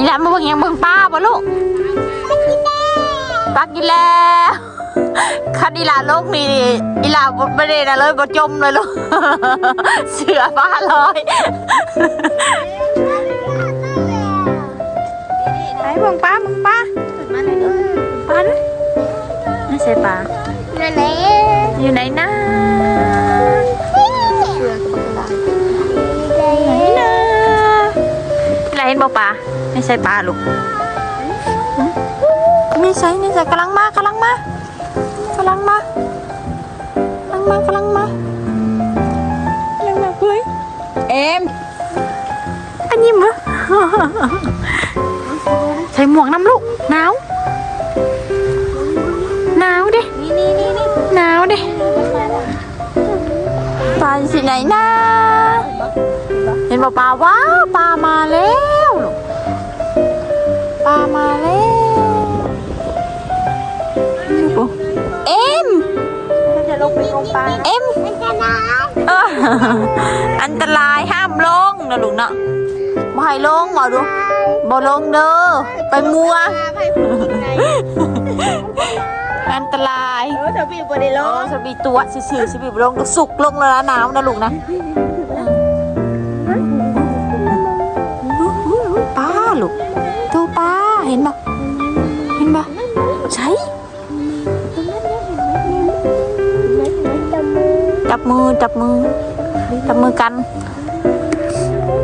อีหละมาเบิ่งหยังเบิ่งป้าบ่ลูกปักกินแล้วคันอีหลาโลกนี่อีหลาบ่ไม่ได้นะเลยบ่จมเลยลูกเสือป้าลอยไปเบิ่งป้าเบิ่งป้าป้าด้วยไม่ใช่ป้านั่นแหละอยู่ไหนนะ บ่ป้าไม่ใช่ป้าลูกไม่ใช่ไม่ใช่กำลังมากำลังมากำลังมากำลังมากำลังมากำลังมาเฮ้ยเอ็มอันนี้มั้ใส่หมวกน้ำลูกหนาวหนาวดินี่นี่นี่นี่หนาวดิปลาอยู่ที่ไหนนะเห็นบอกปลาว้าวปลามาแล้ว เอ็มมันจะลงไปลงปลาเอ็มมันจะน้เอออันตรายห้ามลงนะลูกเนาะบ่ให้ลงหมอดูบ่ลงเด้อไปมัวำให้ผู้หญิงไงอันตรายเออเดี๋ยวพี่บไดิลโอ้งสบีตัวซื่อๆสบีลงสุกลงแล้วนะหนาวนะลูกนะป้าลูกตัวป้าเห็นปะเห็นปะใช่ จับมือจับมือ จับมือกัน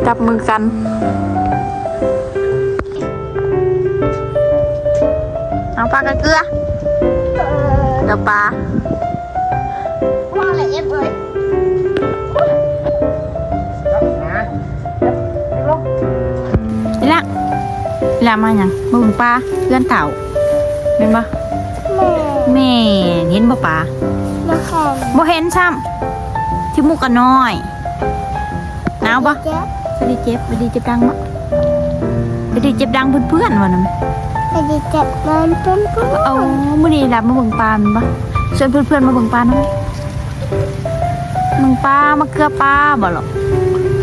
จับมือกันเอาปลากันเกลือเดี๋ยวปลาว่าอะไรเอฟเอ้ยนี่ละนี่ละมาอย่างมาเบึงปลาเพื่อนเต่าเป็นปะแม่แม่เห็นบ่ปลามาแข่ง บ่เห็นซ้ำที่มุกกันน้อยหนาวปะเจ๊ไปดีเจ็บไปดีเจ็บดังปะไปดีเจ็บดังเพื่อนๆวะนั่นไปดีเจ็บมันเป็นผู้เอามื่อนี้รับมาเบิ่งปลาแมันปะชวนเพื่อนๆมาเบิ่งปลาหน่อยเบิ่งปลามาเกลือปลาบ่หรอก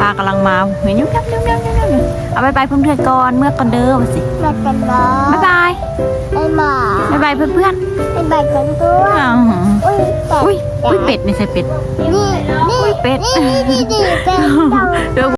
ปลากำลังมาเห็นยุ่งยับยุ่งยับยุ่งยับอยู่เอาไปไปเพื่อนๆก่อนเมื่อก่อนเด้อมาสิมาเป็นน้องบ๊ายบายไอ้หมาบ๊ายบายเพื่อนๆไอ้ใบเป็นตัวอ้าวอุ้ยเป็ดอุ้ยอุ้ย เป็ดไม่ใช่เป็ด นี่นี่เป็ด นี่นี่นี่เป็ด เดี๋ยว